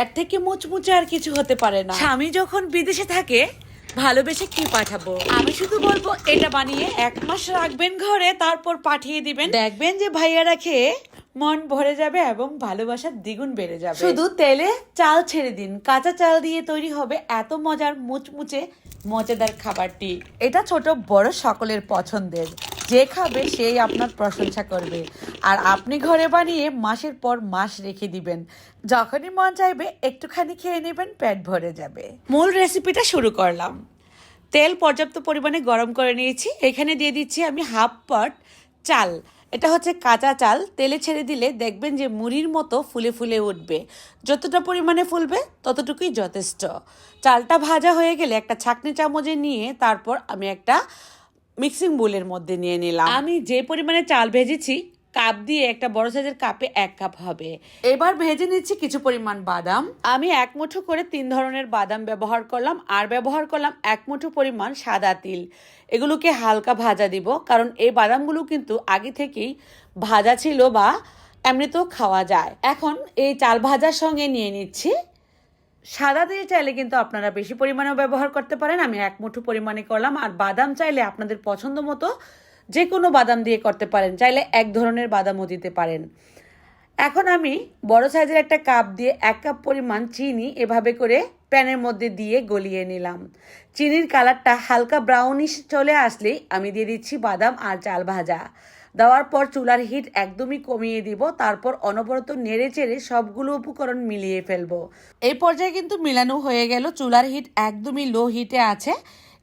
এর থেকে মুচমুচে আর কিছু হতে পারে না। স্বামী যখন বিদেশে থাকে ভালোবেসে কি পাঠাবো? আমি শুধু বলব এটা বানিয়ে এক মাস রাখবেন ঘরে তারপর পাঠিয়ে দিবেন। দেখবেন যে ভাইয়ারা খেয়ে মন ভরে যাবে এবং ভালোবাসার দ্বিগুণ বেড়ে যাবে। শুধু তেলে চাল ছেড়ে দিন। কাঁচা চাল দিয়ে তৈরি হবে এত মজার মুচমুচে মজাদার খাবারটি। এটা ছোট বড় সকলের পছন্দের। যে খাবে সেই আপনার প্রশংসা করবে। আর আপনি ঘরে বানিয়ে মাসের পর মাস রেখে দিবেন। যখনই মন চাইবে একটুখানি খেয়ে নেবেন পেট ভরে যাবে। মূল রেসিপিটা শুরু করলাম। তেল পর্যাপ্ত পরিমাণে গরম করে নিয়েছি। এখানে দিয়ে দিচ্ছি আমি হাফ পট চাল। এটা হচ্ছে কাঁচা চাল। তেলে ছেড়ে দিলে দেখবেন যে মুড়ির মতো ফুলে ফুলে উঠবে। যতটা পরিমাণে ফুলবে ততটুকুই যথেষ্ট। চালটা ভাজা হয়ে গেলে একটা ছাকনি চামচে নিয়ে তারপর আমি একটা মিক্সিং বোলের মধ্যে নিয়ে নিলাম। আমি যে পরিমাণে চাল ভেজেছি কাপ দিয়ে একটা বড় সাইজের কাপে এক কাপ হবে। এবার ভেজে নিচ্ছি কিছু পরিমাণ বাদাম। আমি এক মুঠো করে তিন ধরনের বাদাম ব্যবহার করলাম আর ব্যবহার করলাম এক মুঠো পরিমাণ সাদা তিল। এগুলোকে হালকা ভাজা দিব কারণ এই বাদামগুলো কিন্তু আগে থেকেই ভাজা ছিল বা এমনিতেও খাওয়া যায়। এখন এই চাল ভাজার সঙ্গে নিয়ে নিচ্ছি। সাদা দিয়ে চাইলে কিন্তু আপনারা বেশি পরিমাণেও ব্যবহার করতে পারেন আমি এক মুঠো পরিমাণে করলাম আর বাদাম চাইলে আপনাদের পছন্দ মতো যে কোনো বাদাম দিয়ে করতে পারেন, চাইলে এক ধরনের বাদামও দিতে পারেন। এখন আমি বড় সাইজের একটা কাপ দিয়ে এক কাপ পরিমাণ চিনি এভাবে করে প্যানের মধ্যে দিয়ে গলিয়ে নিলাম। চিনির কালারটা হালকা ব্রাউনিশ চলে আসলেই আমি দিয়ে দিচ্ছি বাদাম আর চাল ভাজা। দেওয়ার পর চুলার হিট একদমই কমিয়ে দিব, তারপর অনবরত নেড়ে চেড়ে সবগুলো উপকরণ মিলিয়ে ফেলব। এই পর্যায়ে কিন্তু মিলানো হয়ে গেল, চুলার হিট একদমই লো হিটে আছে।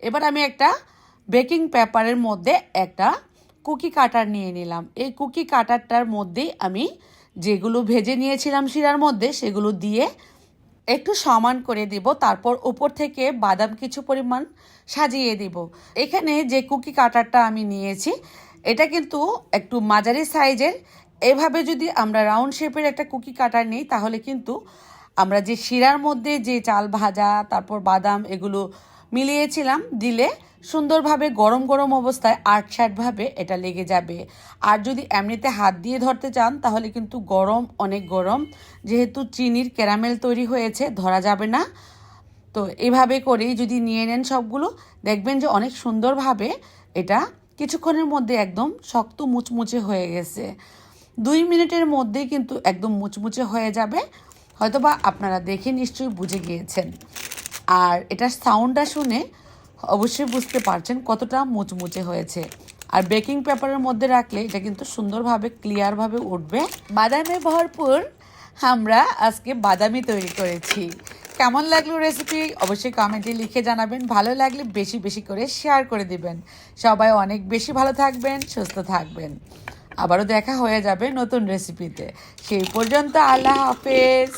এবার আমি একটা বেকিং পেপারের মধ্যে একটা কুকি কাটার নিয়ে নিলাম। এই কুকি কাটারটার মধ্যেই আমি যেগুলো ভেজে নিয়েছিলাম শিরার মধ্যে সেগুলো দিয়ে একটু সমান করে দিব, তারপর উপর থেকে বাদাম কিছু পরিমাণ সাজিয়ে দিব। এখানে যে কুকি কাটারটা আমি নিয়েছি, এটা কিন্তু একটু মাঝারি সাইজের। এভাবে যদি আমরা রাউন্ড শেপের একটা কুকি কাটার নিই, তাহলে কিন্তু আমরা যে শিরার মধ্যে যে চাল ভাজা, তারপর বাদাম, এগুলো মিলিয়েছিলাম দিলে সুন্দরভাবে গরম গরম অবস্থায় আট ভাবে এটা লেগে যাবে। আর যদি এমনিতে হাত দিয়ে ধরতে চান, তাহলে কিন্তু গরম অনেক গরম। যেহেতু চিনির ক্যারামেল তৈরি হয়েছে, ধরা যাবে না। তো এভাবে করেই যদি নিয়ে নেন সবগুলো, দেখবেন যে অনেক সুন্দরভাবে এটা কিছুক্ষণের মধ্যে একদম শক্ত মুচমুচে হয়ে গেছে। দুই মিনিটের মধ্যেই কিন্তু একদম মুচমুচে হয়ে যাবে। হয়তোবা আপনারা দেখে নিশ্চয়ই বুঝে গিয়েছেন। আর এটার সাউন্ডটা শুনে অবশ্যই বুঝতে পারছেন কতটা মুচমুচে হয়েছে। আর বেকিং পেপারের মধ্যে রাখলে এটা কিন্তু সুন্দরভাবে ক্লিয়ারভাবে উঠবে। বাদামে ভরপুর আমরা আজকে বাদামি তৈরি করেছি। কেমন লাগল রেসিপি অবশ্যই কমেন্টে লিখে জানাবেন। ভালো লাগলে বেশি বেশি করে শেয়ার করে দিবেন। সবাই অনেক বেশি ভালো থাকবেন, সুস্থ থাকবেন। আবারও দেখা হয়ে যাবে নতুন রেসিপিতে সেই পর্যন্ত আল্লাহ হাফেজ।